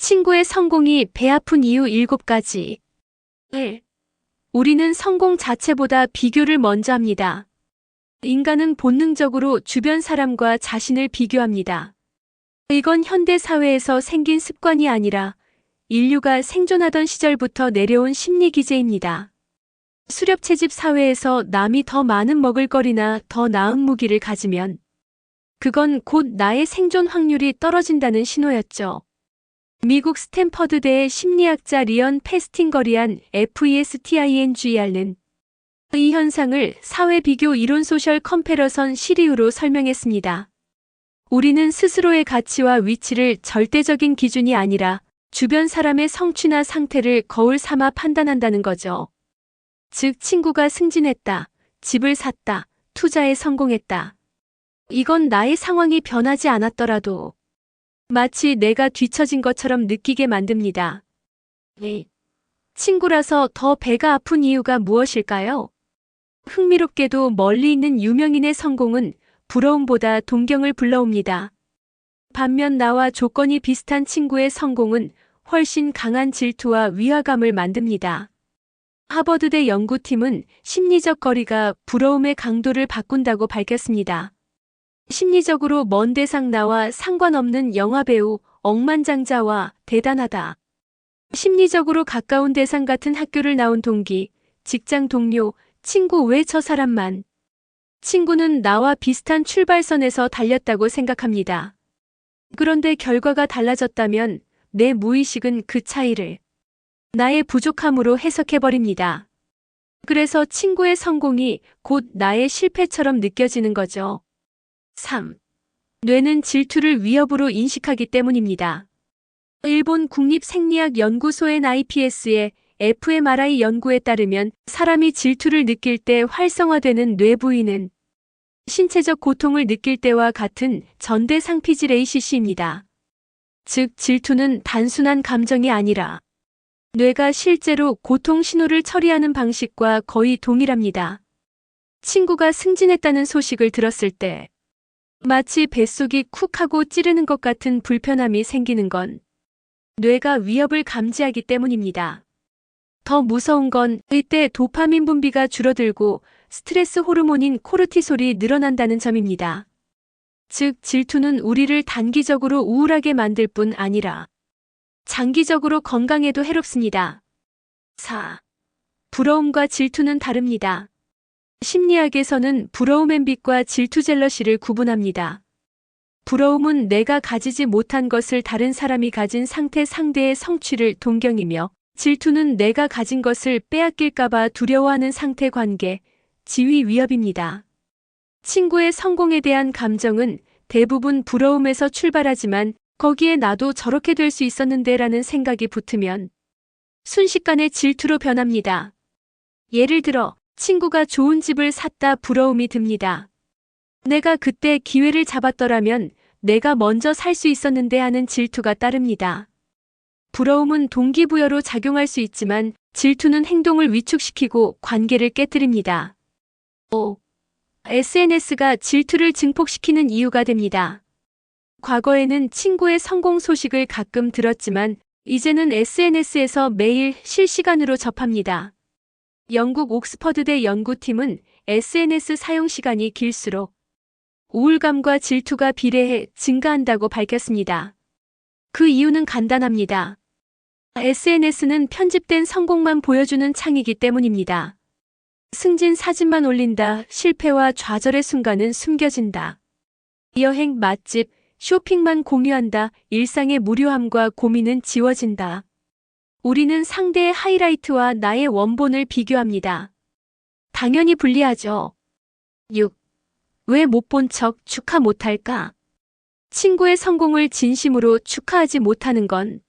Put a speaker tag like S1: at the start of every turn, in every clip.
S1: 친구의 성공이 배 아픈 이유 7가지. 1. 우리는 성공 자체보다 비교를 먼저 합니다. 인간은 본능적으로 주변 사람과 자신을 비교합니다. 이건 현대 사회에서 생긴 습관이 아니라 인류가 생존하던 시절부터 내려온 심리 기제입니다. 수렵 채집 사회에서 남이 더 많은 먹을거리나 더 나은 무기를 가지면 그건 곧 나의 생존 확률이 떨어진다는 신호였죠. 미국 스탠퍼드대의 심리학자 리언 페스팅거리안 FESTINGR는 이 현상을 사회 비교 이론 소셜 컴패러선 시리우로 설명했습니다. 우리는 스스로의 가치와 위치를 절대적인 기준이 아니라 주변 사람의 성취나 상태를 거울 삼아 판단한다는 거죠. 즉, 친구가 승진했다, 집을 샀다, 투자에 성공했다. 이건 나의 상황이 변하지 않았더라도 마치 내가 뒤처진 것처럼 느끼게 만듭니다. 네. 친구라서 더 배가 아픈 이유가 무엇일까요? 흥미롭게도 멀리 있는 유명인의 성공은 부러움보다 동경을 불러옵니다. 반면 나와 조건이 비슷한 친구의 성공은 훨씬 강한 질투와 위화감을 만듭니다. 하버드대 연구팀은 심리적 거리가 부러움의 강도를 바꾼다고 밝혔습니다. 심리적으로 먼 대상 나와 상관없는 영화배우, 억만장자와 대단하다. 심리적으로 가까운 대상 같은 학교를 나온 동기, 직장 동료, 친구 왜 저 사람만. 친구는 나와 비슷한 출발선에서 달렸다고 생각합니다. 그런데 결과가 달라졌다면 내 무의식은 그 차이를 나의 부족함으로 해석해버립니다. 그래서 친구의 성공이 곧 나의 실패처럼 느껴지는 거죠. 3. 뇌는 질투를 위협으로 인식하기 때문입니다. 일본 국립생리학연구소의 IPS의 fMRI 연구에 따르면 사람이 질투를 느낄 때 활성화되는 뇌 부위는 신체적 고통을 느낄 때와 같은 전대 상피질 ACC입니다. 즉, 질투는 단순한 감정이 아니라 뇌가 실제로 고통 신호를 처리하는 방식과 거의 동일합니다. 친구가 승진했다는 소식을 들었을 때 마치 뱃속이 쿡 하고 찌르는 것 같은 불편함이 생기는 건 뇌가 위협을 감지하기 때문입니다. 더 무서운 건 이때 도파민 분비가 줄어들고 스트레스 호르몬인 코르티솔이 늘어난다는 점입니다. 즉, 질투는 우리를 단기적으로 우울하게 만들 뿐 아니라 장기적으로 건강에도 해롭습니다. 4. 부러움과 질투는 다릅니다. 심리학에서는 부러움 엠빗과 질투 젤러시를 구분합니다. 부러움은 내가 가지지 못한 것을 다른 사람이 가진 상태 상대의 성취를 동경이며 질투는 내가 가진 것을 빼앗길까봐 두려워하는 상태 관계, 지위 위협입니다. 친구의 성공에 대한 감정은 대부분 부러움에서 출발하지만 거기에 나도 저렇게 될 수 있었는데 라는 생각이 붙으면 순식간에 질투로 변합니다. 예를 들어, 친구가 좋은 집을 샀다 부러움이 듭니다. 내가 그때 기회를 잡았더라면 내가 먼저 살 수 있었는데 하는 질투가 따릅니다. 부러움은 동기부여로 작용할 수 있지만 질투는 행동을 위축시키고 관계를 깨뜨립니다. 5. SNS가 질투를 증폭시키는 이유가 됩니다. 과거에는 친구의 성공 소식을 가끔 들었지만 이제는 SNS에서 매일 실시간으로 접합니다. 영국 옥스퍼드대 연구팀은 SNS 사용 시간이 길수록 우울감과 질투가 비례해 증가한다고 밝혔습니다. 그 이유는 간단합니다. SNS는 편집된 성공만 보여주는 창이기 때문입니다. 승진 사진만 올린다, 실패와 좌절의 순간은 숨겨진다. 여행, 맛집, 쇼핑만 공유한다, 일상의 무료함과 고민은 지워진다. 우리는 상대의 하이라이트와 나의 원본을 비교합니다. 당연히 불리하죠. 6. 왜 못 본 척 축하 못할까? 친구의 성공을 진심으로 축하하지 못하는 건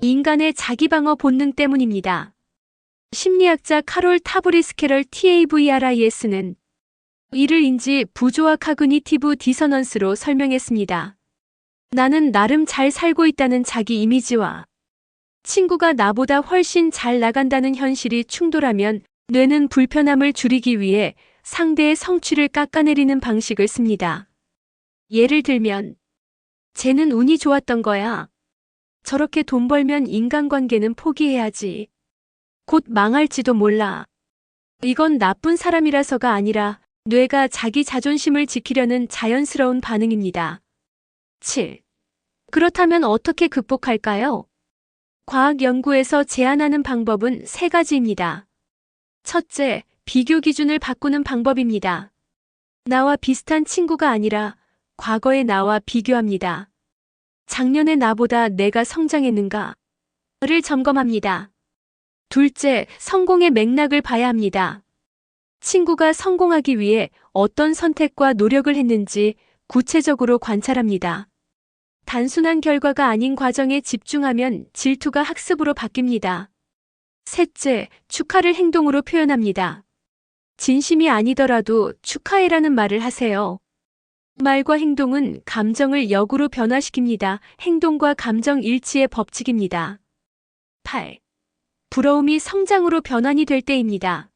S1: 인간의 자기방어 본능 때문입니다. 심리학자 카롤 타브리스케럴 TAVRIS는 이를 인지 부조화 카그니티브 디서넌스로 설명했습니다. 나는 나름 잘 살고 있다는 자기 이미지와 친구가 나보다 훨씬 잘 나간다는 현실이 충돌하면 뇌는 불편함을 줄이기 위해 상대의 성취를 깎아내리는 방식을 씁니다. 예를 들면, 쟤는 운이 좋았던 거야. 저렇게 돈 벌면 인간관계는 포기해야지. 곧 망할지도 몰라. 이건 나쁜 사람이라서가 아니라 뇌가 자기 자존심을 지키려는 자연스러운 반응입니다. 7. 그렇다면 어떻게 극복할까요? 과학 연구에서 제안하는 방법은 세 가지입니다. 첫째, 비교 기준을 바꾸는 방법입니다. 나와 비슷한 친구가 아니라 과거의 나와 비교합니다. 작년의 나보다 내가 성장했는가? 를 점검합니다. 둘째, 성공의 맥락을 봐야 합니다. 친구가 성공하기 위해 어떤 선택과 노력을 했는지 구체적으로 관찰합니다. 단순한 결과가 아닌 과정에 집중하면 질투가 학습으로 바뀝니다. 셋째, 축하를 행동으로 표현합니다. 진심이 아니더라도 축하해라는 말을 하세요. 말과 행동은 감정을 역으로 변화시킵니다. 행동과 감정 일치의 법칙입니다. 8. 부러움이 성장으로 변환이 될 때입니다.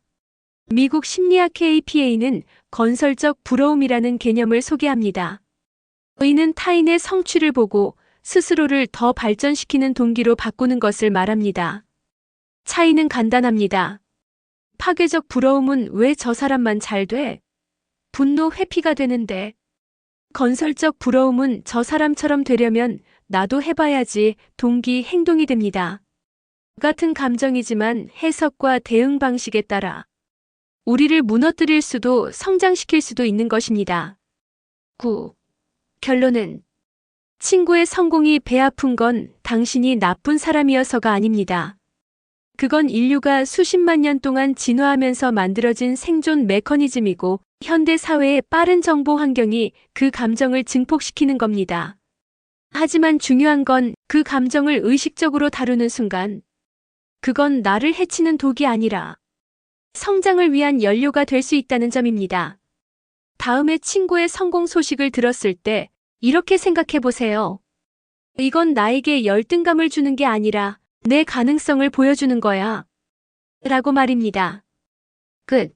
S1: 미국 심리학 KPA는 건설적 부러움이라는 개념을 소개합니다. 의는 타인의 성취를 보고 스스로를 더 발전시키는 동기로 바꾸는 것을 말합니다. 차이는 간단합니다. 파괴적 부러움은 왜 저 사람만 잘 돼? 분노 회피가 되는데. 건설적 부러움은 저 사람처럼 되려면 나도 해봐야지 동기 행동이 됩니다. 같은 감정이지만 해석과 대응 방식에 따라 우리를 무너뜨릴 수도 성장시킬 수도 있는 것입니다. 9. 결론은 친구의 성공이 배 아픈 건 당신이 나쁜 사람이어서가 아닙니다. 그건 인류가 수십만 년 동안 진화하면서 만들어진 생존 메커니즘이고 현대 사회의 빠른 정보 환경이 그 감정을 증폭시키는 겁니다. 하지만 중요한 건 그 감정을 의식적으로 다루는 순간 그건 나를 해치는 독이 아니라 성장을 위한 연료가 될 수 있다는 점입니다. 다음에 친구의 성공 소식을 들었을 때 이렇게 생각해 보세요. 이건 나에게 열등감을 주는 게 아니라 내 가능성을 보여주는 거야. 라고 말입니다. 끝.